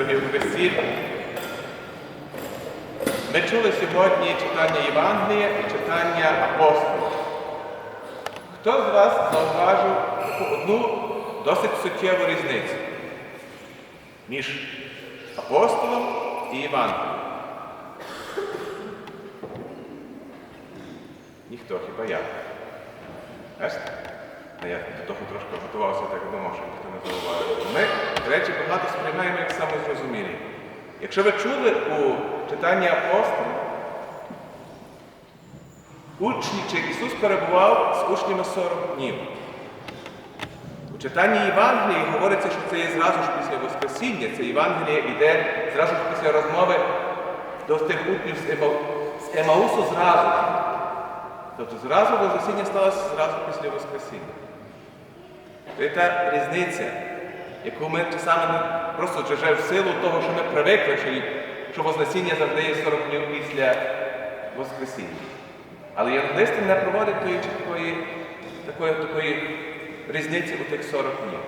дорогі в Христі. Ми чули сьогодні читання Євангелія і читання апостолів. Хто з вас зауважив одну досить суттєву різницю між апостолом і Євангелієм? Ніхто, хіба я. Бачите? Я до того трошки готувався, так думав, що ніхто не зауважив. Ми речі багато сприймаємо як самозрозумілі. Якщо ви чули у читанні апостолів, учні чи Ісус перебував з учнями 40 днів. У читанні Євангелії говориться, що це є зразу ж після Воскресіння. Це Євангеліє йде зразу ж після розмови до тих учнів з, Ема... з Емаусу зразу. Тобто зразу Воскресіння сталося зразу після Воскресіння. Це та різниця, яку ми часами просто вже в силу того, що ми привикли, що, Вознесіння завжди є 40 днів після Воскресіння. Але євангелисти не проводять тої чіткої такої, такої різниці у тих 40 днів.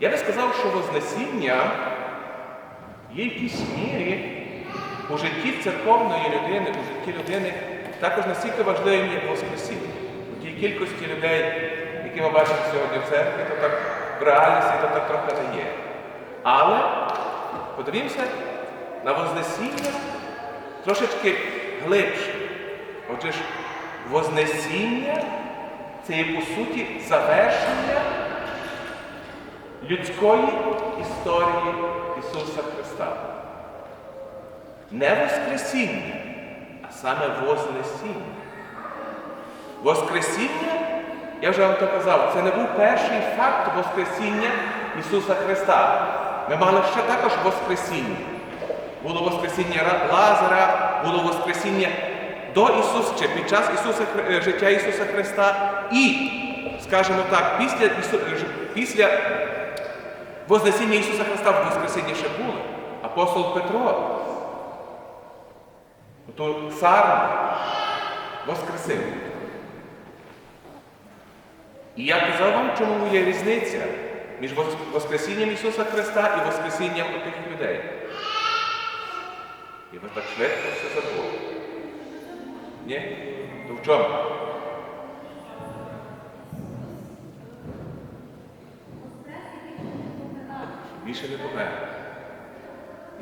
Я би сказав, що Вознесіння є в якійсь мірі у житті церковної людини, у житті людини також настільки важливим, як Воскресіння. У тій кількості людей, які ми бачимо сьогодні в церкві, то так в реальності то так трохи не є. Але подивімося на Вознесіння трошечки глибше. Отже ж, Вознесіння це є по суті завершення людської історії Ісуса Христа. Не Воскресіння, а саме Вознесіння. Воскресіння, я вже вам то казав, це не був перший факт Воскресіння Ісуса Христа. Ми мали ще також Воскресіння. Було Воскресіння Ра- Лазара, було Воскресіння до Ісуса чи під час Ісуса, е, життя Ісуса Христа і, скажімо так, після, е, після Вознесіння Ісуса Христа в Воскресіння ще було. Апостол Петро. То цар Воскресив. І я казав вам, чому є різниця між Воскресінням Ісуса Христа і Воскресінням тих людей. І ви так швидко все забули. Ні? То в чому? Більше не помер.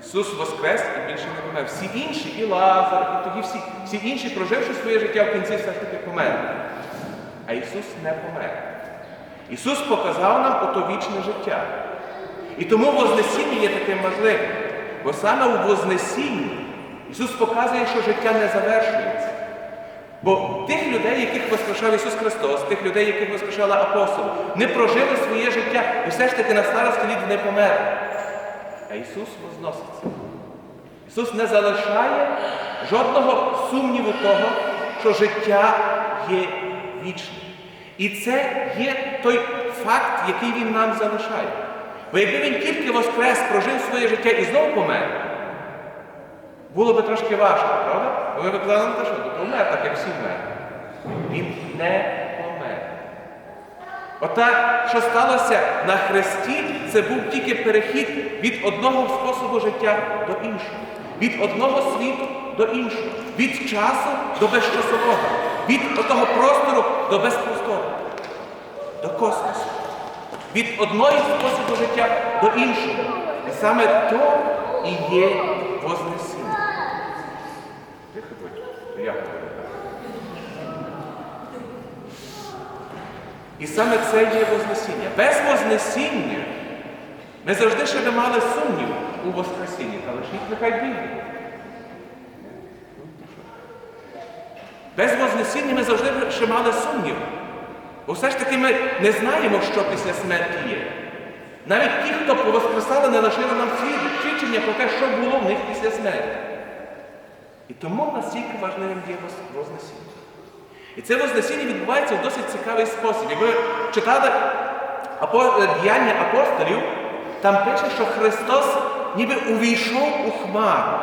Ісус воскрес і більше не помер. Всі інші, і Лазар, і тоді всі, всі інші, проживши своє життя в кінці, все ж таки померли. Ісус не помер. Ісус показав нам ото вічне життя. І тому Вознесіння є таким важливим. Бо саме у Вознесінні Ісус показує, що життя не завершується. Бо тих людей, яких воскрешав Ісус Христос, тих людей, яких воскрешали апостоли, не прожили своє життя і все ж таки на старості літ не померли. А Ісус возноситься. Ісус не залишає жодного сумніву того, що життя є вічним. І це є той факт, який Він нам залишає. Бо якби він тільки воскрес, прожив своє життя і знову помер, було би трошки важко, правда? Бо ви казали, ну що, помер, так як всі вмерли. Він не помер. Ота, що сталося на хресті, це був тільки перехід від одного способу життя до іншого, від одного світу до іншого, від часу до безчасового, від одного простору до безпростору, до космосу, від одного способу життя до іншого. І саме то і є Вознесіння. І саме це є Вознесіння. Без Вознесіння ми завжди ще не мали сумнів у Воскресінні, та лишіть нехай Біблію. Без Вознесіння ми завжди ще мали сумнів. Бо все ж таки ми не знаємо, що після смерті є. Навіть ті, хто повоскресали, не лишили нам свід- свідчення про те, що було в них після смерті. І тому настільки важливим є Вознесіння. І це Вознесіння відбувається в досить цікавий спосіб. Як ви читали е, діяння апостолів, там пише, що Христос ніби увійшов у хмару.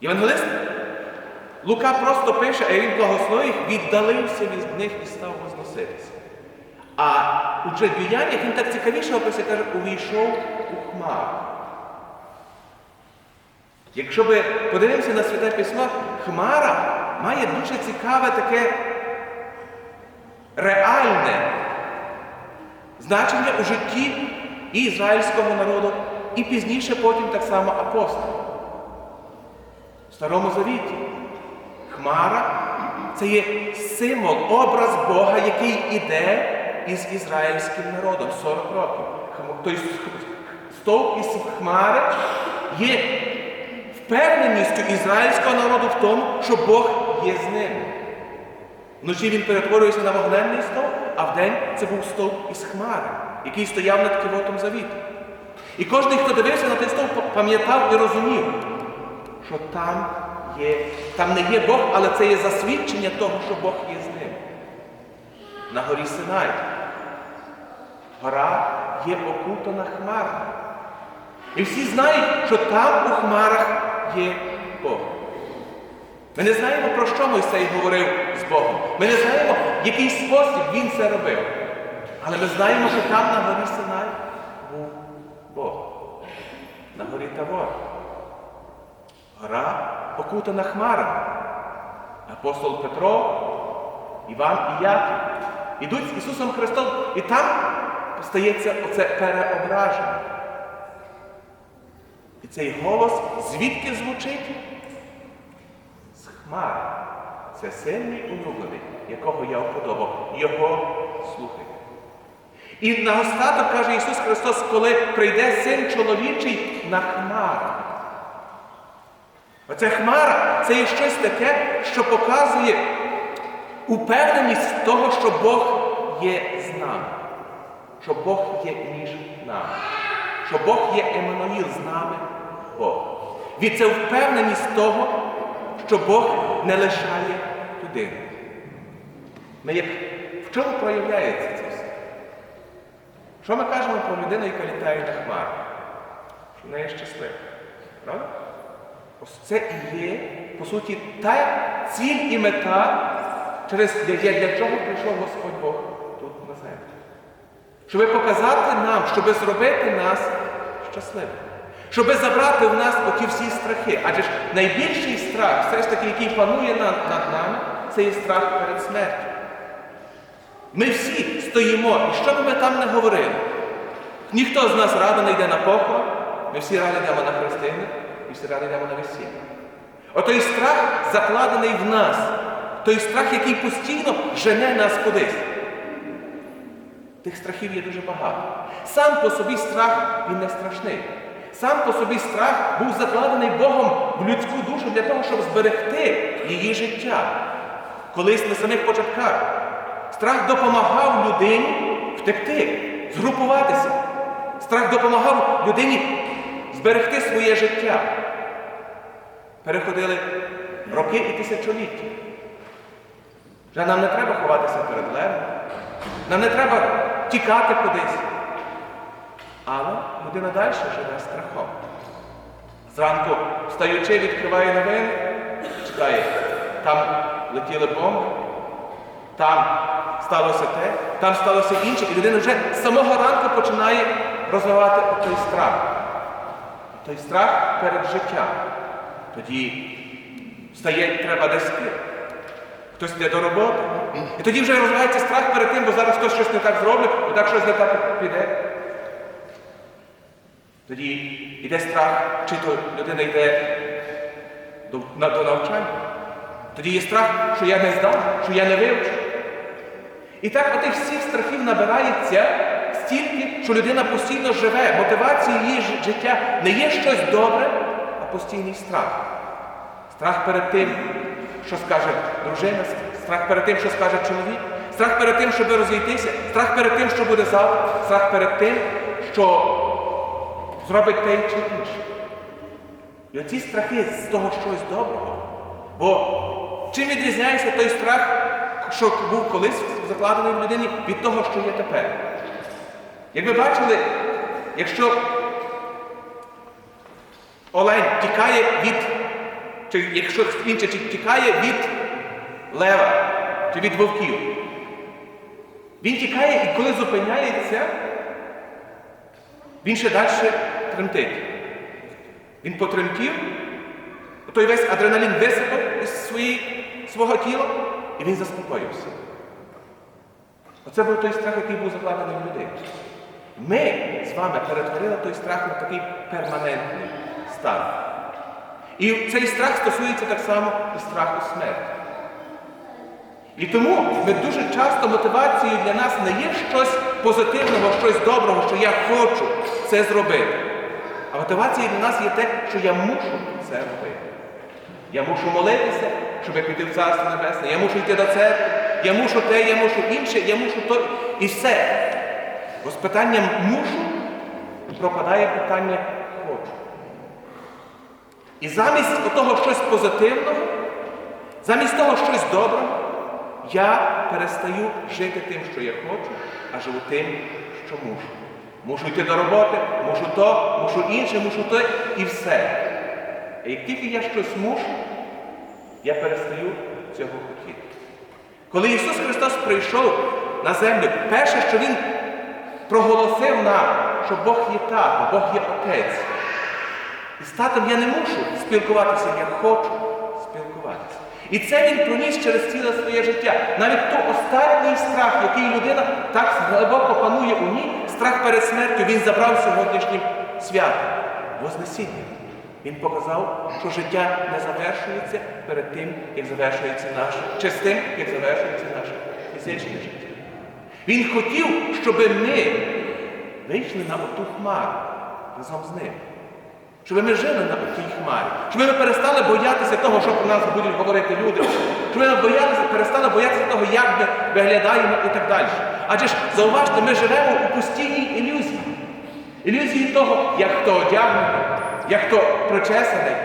Євангелист Лука просто пише, а він благословив віддалився від них і став возноситися. А у діяннях він так цікавіше описує, каже, увійшов у хмар. Якщо ми подивимося на Святе Письмо, Хмара має дуже цікаве таке реальне значення у житті і ізраїльського народу, і пізніше потім так само апостолів. В Старому Завіті Хмара це є символ, образ Бога, який іде із ізраїльським народом 40 років. Тобто стовп із хмари є впевненістю ізраїльського народу в тому, що Бог є з ними. Вночі він перетворюється на вогненний стовп, а вдень це був стовп із хмари, який стояв над кивотом завіту. І кожен, хто дивився на той стовп, пам'ятав і розумів, що там є, там не є Бог, але це є засвідчення того, що Бог є з ним. На горі Синай. Гора є окутана хмарами. І всі знають, що там у хмарах є Бог. Ми не знаємо, про що Мойсей говорив з Богом. Ми не знаємо, в який спосіб він це робив. Але ми знаємо, що там на горі Синай був Бог. На горі Тавор. Гора окутана хмарами. Апостол Петро, Іван і Яків ідуть з Ісусом Христом, і там стається оце переображення. І цей голос звідки звучить? З хмари. Це сильний улюблений, якого я вподобав. Його слухай. І наостаток каже Ісус Христос, коли прийде син чоловічий на хмарах. Оця хмара це є щось таке, що показує упевненість того, що Бог є з нами, що Бог є між нами, що Бог є Еммануїл з нами Бог. Від це впевненість того, що Бог не лишає людину. Ми як в чому проявляється це все? Що ми кажемо про людину, яка літає на хмарах? Що в неї щаслива. Правда? Це і є, по суті, та ціль і мета, через для, чого прийшов Господь Бог тут на землю. Щоб показати нам, щоб зробити нас щасливими. Щоб забрати в нас оті всі страхи. Адже ж найбільший страх, все ж таки, який панує над, над нами, це є страх перед смертю. Ми всі стоїмо, і що би ми там не говорили. Ніхто з нас радо не йде на похорон, ми всі раді йдемо на хрестини, всі раді йдемо. Отой страх закладений в нас, той страх, який постійно жене нас кудись. Тих страхів є дуже багато. Сам по собі страх він не страшний. Сам по собі страх був закладений Богом в людську душу для того, щоб зберегти її життя. Колись на самих початках. Страх допомагав людині втекти, згрупуватися. Страх допомагав людині зберегти своє життя. Переходили роки і тисячоліття. Вже нам не треба ховатися перед левом, нам не треба тікати кудись. Але людина далі живе страхом. Зранку, встаючи, відкриває новини, читає, там летіли бомби, там сталося те, там сталося інше, і людина вже з самого ранку починає розвивати той страх. Той страх перед життям. Тоді встає, треба десь йти. Хтось йде до роботи. І тоді вже розвивається страх перед тим, бо зараз хтось щось не так зробить, бо так щось не так піде. Тоді йде страх, чи то людина йде до, на, до навчання. Тоді є страх, що я не здав, що я не вивчу. І так отих всіх страхів набирається стільки, що людина постійно живе. Мотивацією її життя не є щось добре, постійний страх. Страх перед тим, що скаже дружина, страх перед тим, що скаже чоловік, страх перед тим, щоб розійтися, страх перед тим, що буде завтра, страх перед тим, що зробить те чи інше. І оці страхи з того щось доброго. Бо чим відрізняється той страх, що був колись закладений в людині від того, що є тепер? Як ви бачили, якщо олень тікає від, чи якщо чи тікає від лева чи від вовків, Він тікає і коли зупиняється, він ще далі тремтить. Він потремтів, той весь адреналін висипав із своєї, свого тіла, і він заспокоївся. Оце був той страх, який був закладений в людей. Ми з вами перетворили той страх на такий перманентний стан. І цей страх стосується так само і страху смерті. І тому ми дуже часто мотивацією для нас не є щось позитивного, щось доброго, що я хочу це зробити. А мотивацією для нас є те, що я мушу це робити. Я мушу молитися, щоб піти в Царство Небесне, я мушу йти до церкви, я мушу те, я мушу інше, я мушу то. І все. Бо з питанням мушу пропадає питання хочу. І замість того щось позитивного, замість того щось доброго, я перестаю жити тим, що я хочу, а живу тим, що мушу. Мушу йти до роботи, мушу то, мушу інше, мушу то і все. А як тільки я щось мушу, я перестаю цього хотіти. Коли Ісус Христос прийшов на землю, перше, що Він проголосив нам, що Бог є тато, Бог є Отець. З татом я не мушу спілкуватися, я хочу спілкуватися. І це він проніс через ціле своє життя. Навіть той останній страх, який людина так глибоко панує у ній, страх перед смертю, він забрав сьогоднішнім святом. Вознесіння. Він показав, що життя не завершується перед тим, як завершується наше, чи з тим, як завершується наше фізичне життя. Він хотів, щоб ми вийшли на оту хмару разом з ним. Щоб ми жили на тій хмарі, щоб ми перестали боятися того, що про нас будуть говорити люди, щоб ми боялися, перестали боятися того, як ми виглядаємо і так далі. Адже ж зауважте, ми живемо у постійній ілюзії. Ілюзії того, як хто одягнений, як хто причесаний,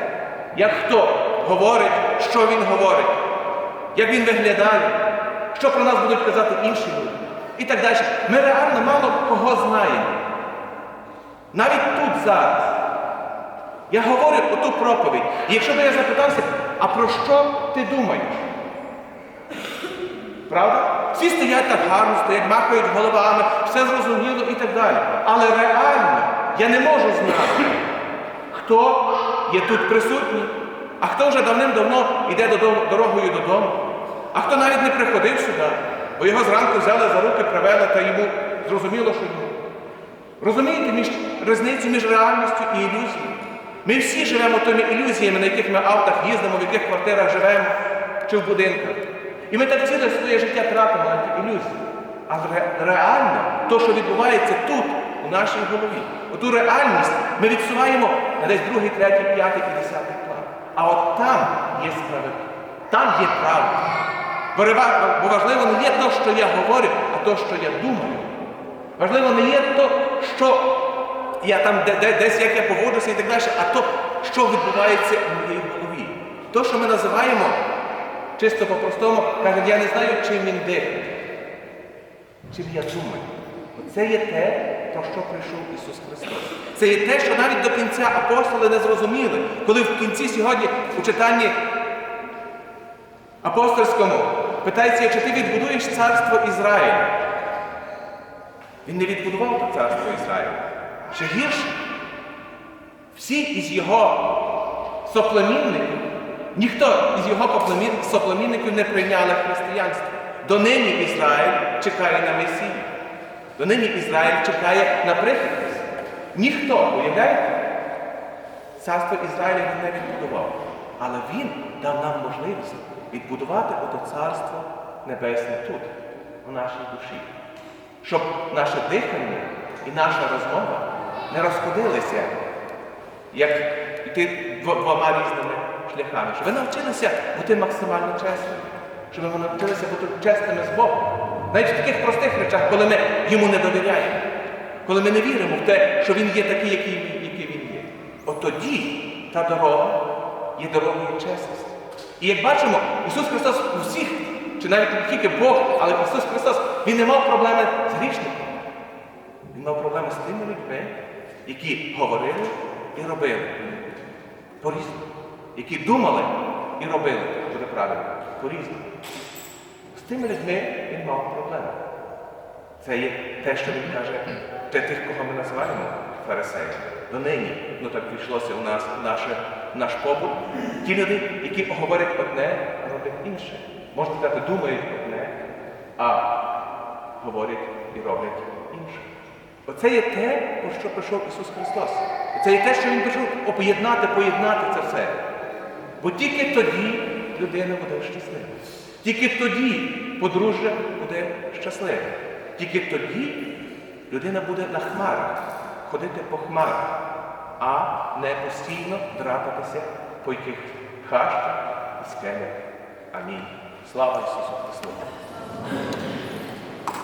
як хто говорить, що він говорить, як він виглядає, що про нас будуть казати інші люди. І так далі. Ми реально мало кого знаємо. Навіть тут зараз. Я говорю оту проповідь. І якщо б я запитався, а про що ти думаєш? Правда? Всі стоять так гарно, стоять, махають головами, все зрозуміло і так далі. Але реально я не можу знати, хто є тут присутній, а хто вже давним-давно йде додому, дорогою додому, а хто навіть не приходив сюди, бо його зранку взяли за руки, привели та йому зрозуміло, що йому. Розумієте між різницю між реальністю і ілюзією? Ми всі живемо тими ілюзіями, на яких ми автах їздимо, в яких квартирах живемо чи в будинках. І ми так ціле своє життя тратимо на ті ілюзії. Але реально, то, що відбувається тут, у нашій голові, оту реальність ми відсуваємо на десь другий, третій, п'ятий і десятий план. А от там є справедливість, там є правда. Бо важливо не є те, що я говорю, а те, що я думаю. Важливо не є то, що я там де, де, десь як я поводжуся і так далі, а то, що відбувається у моїй голові. То, що ми називаємо чисто по-простому, кажуть, я не знаю, чим він дихає, чим я думаю. Це є те, про що прийшов Ісус Христос. Це є те, що навіть до кінця апостоли не зрозуміли, коли в кінці сьогодні у читанні апостольському питається, чи ти відбудуєш царство Ізраїля. Він не відбудував то царство. Ще гірше. Всі із його соплемінників, ніхто із його соплемінників не прийняли християнство. Донині Ізраїль чекає на Месію. Донині Ізраїль чекає на прихід. Ніхто, уявляєте? Царство Ізраїля він не відбудував. Але він дав нам можливість відбудувати ото царство небесне тут, у нашій душі. Щоб наше дихання і наша розмова не розходилися, як йти двома різними шляхами. Щоб ви навчилися бути максимально чесними. Щоб ви навчилися бути чесними з Богом. Навіть в таких простих речах, коли ми йому не довіряємо, коли ми не віримо в те, що Він є такий, який, який він є. От тоді та дорога є дорогою чесності. І як бачимо, Ісус Христос у всіх, чи навіть не тільки Бог, але Ісус Христос, Він не мав проблеми з грішником. Він мав проблеми з тими людьми, які говорили і робили по-різному. Які думали і робили, буде правильно, по-різному. З тими людьми він мав проблеми. Це є те, що він каже, те тих, кого ми називаємо фарисеями. Донині, ну так війшлося у нас наше, наш побут. Ті люди, які говорять одне, роблять інше. Можна сказати, думають одне, а говорять і роблять. Оце є те, про що прийшов Ісус Христос. Це є те, що Він прийшов об'єднати, поєднати це все. Бо тільки тоді людина буде щаслива. Тільки тоді подружжя буде щасливе. Тільки тоді людина буде на хмарах, ходити по хмарах, а не постійно драпатися по яких хащах і скелях. Амінь. Слава Ісусу Христу!